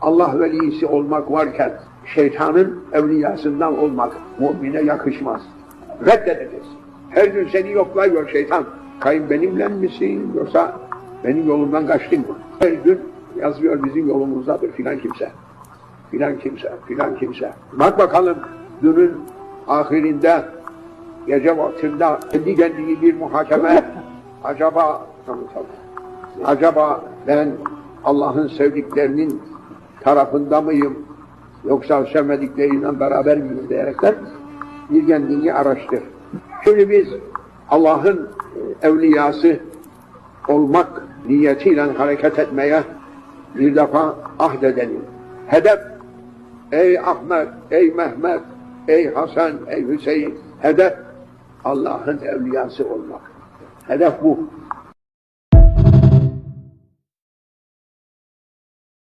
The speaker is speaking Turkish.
Allah velisi olmak varken şeytanın evliyasından olmak mümine yakışmaz. Reddedeceğiz. Her gün seni yoklayıyor şeytan. Kayın benimle misin yoksa benim yolumdan kaçtın mı? Her gün yazıyor bizim yolumuzdadır filan kimse. Filan kimse, filan kimse. Bak bakalım dünün ahirinde gece vaktinde kendi kendini bir muhakeme acaba acaba ben Allah'ın sevdiklerinin tarafında mıyım yoksa sevmedikleriyle beraber miyim diyerekten bir kendini araştır. Şimdi biz Allah'ın evliyası olmak niyetiyle hareket etmeye bir defa ahdedelim. Hedef ey Ahmet, ey Mehmet, ey Hasan, ey Hüseyin hedef Allah'ın evliyası olmak. Hedef bu.